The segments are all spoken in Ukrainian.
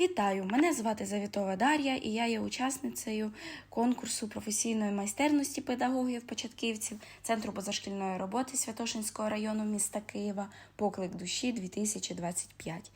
Вітаю! Мене звати Завітова Дар'я, і я є учасницею конкурсу професійної майстерності педагогів-початківців Центру позашкільної роботи Святошинського району міста Києва Поклик душі 2025.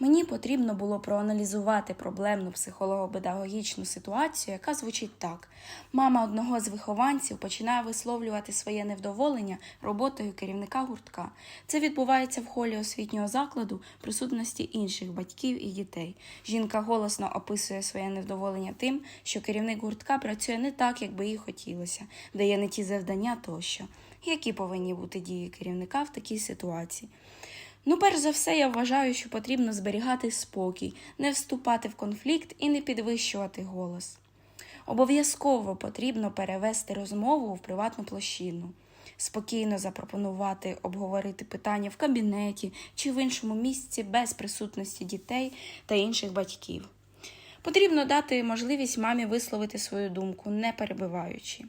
Мені потрібно було проаналізувати проблемну психолого-педагогічну ситуацію, яка звучить так: мама одного з вихованців починає висловлювати своє невдоволення роботою керівника гуртка. Це відбувається в холі освітнього закладу присутності інших батьків і дітей. Жінка голосно описує своє невдоволення тим, що керівник гуртка працює не так, як би їй хотілося, дає не ті завдання тощо. Які повинні бути дії керівника в такій ситуації? Ну, перш за все, я вважаю, що потрібно зберігати спокій, не вступати в конфлікт і не підвищувати голос. Обов'язково потрібно перевести розмову в приватну площину, спокійно запропонувати обговорити питання в кабінеті чи в іншому місці без присутності дітей та інших батьків. Потрібно дати можливість мамі висловити свою думку, не перебиваючи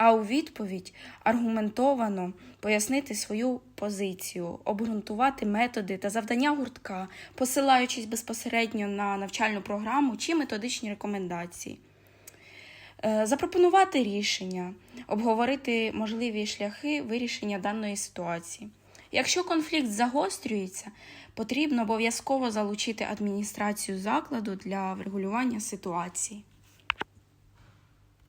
а у відповідь аргументовано пояснити свою позицію, обґрунтувати методи та завдання гуртка, посилаючись безпосередньо на навчальну програму чи методичні рекомендації. Е, Запропонувати рішення, обговорити можливі шляхи вирішення даної ситуації. Якщо конфлікт загострюється, потрібно обов'язково залучити адміністрацію закладу для врегулювання ситуації.